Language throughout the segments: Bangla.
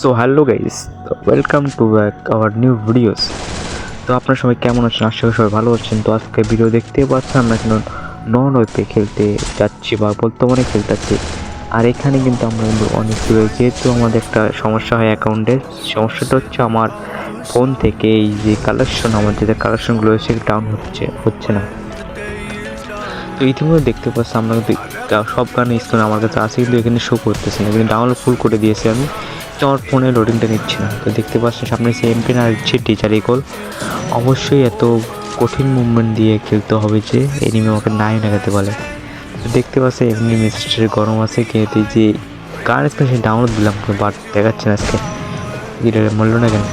So hello guys welcome to back our new videos তো আপনার সবাই কেমন আছেন? আশা করি সবাই ভালো আছেন। তো আজকে ভিডিও দেখতে পাচ্ছেন আমরা কিন্তু নন ওয়েপে খেলতে যাচ্ছি বা বর্তমানে খেলতেছি আর এখানে কিন্তু আমরা কিন্তু অনেক দূরে যেহেতু আমাদের একটা সমস্যা হয় অ্যাকাউন্টে সমস্যাটা হচ্ছে আমার ফোন থেকে এই যে কালেকশন আমার যে কালেকশনগুলো সেটা ডাউন হচ্ছে হচ্ছে না। তো ইতিমধ্যে দেখতে পাচ্ছি আমরা কিন্তু সব গানের স্টোন আমার কাছে আছে, কিন্তু এখানে শো করতেছে না। কিন্তু ডাউনলোড ফুল করে দিয়েছি আমি। তো আমার ফোনে লোডিংটা নিচ্ছে না। তো দেখতে পাচ্ছেন সামনে সে এমপিন আর হচ্ছে টিচার ইকল অবশ্যই এত কঠিন মুভমেন্ট দিয়ে খেলতে হবে যে এনিমি আমাকে নাই লাগাতে তো দেখতে পাচ্ছি এমনি মেসেজের গরম আছে, কিন্তু যে গান স্পেশাল ডাউনলোড দিলাম বাট দেখাচ্ছে না আজকে। এটা মূল্য না কেন?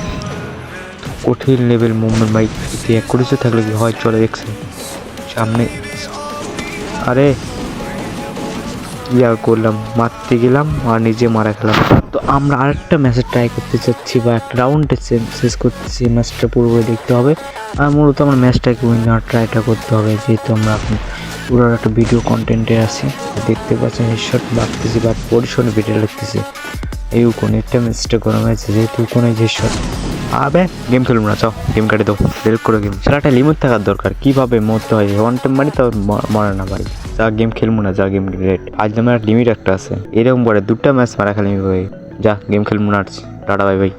কঠিন লেভেল মুভমেন্ট বাইক এক করেছে থাকলে কি হয়? চলে দেখছেন সামনে আরে! আর করলাম, মারতে গেলাম আর নিজে মারা খেলাম। তো আমরা আরেকটা ম্যাচে ট্রাই করতে চাচ্ছি বা একটা রাউন্ডে শেষ করতেছি ম্যাচটা পুরোপুরি দেখতে হবে। আর মূলত আমার ম্যাচটাকে উইন আর ট্রাইটা করতে হবে, যেহেতু আমরা এখন পুরো একটা ভিডিও কন্টেন্টে আছি। দেখতে পাচ্ছেন হেডশট বাড়তেছি বা পরিশনে ভিডিও লিখতেছি। এই কোন একটা ম্যাচটা গরম হয়েছে যেহেতু কোনো হেডশট আবে গেম খেলুন না চাও গেম কাটে দাও ডিলিট করে গেম একটা লিমিট থাকার দরকার, কীভাবে মরতে হয়? ওয়ান টাইম মারি তো মরে না ভাই। যা গেম খেলব না, যা গেম রেট আজ আমার লিমিট একটা আছে। এরকম করে দুটা ম্যাচ মারা খেলি ভাই। যা গেম খেলব না টাটা বাই ভাই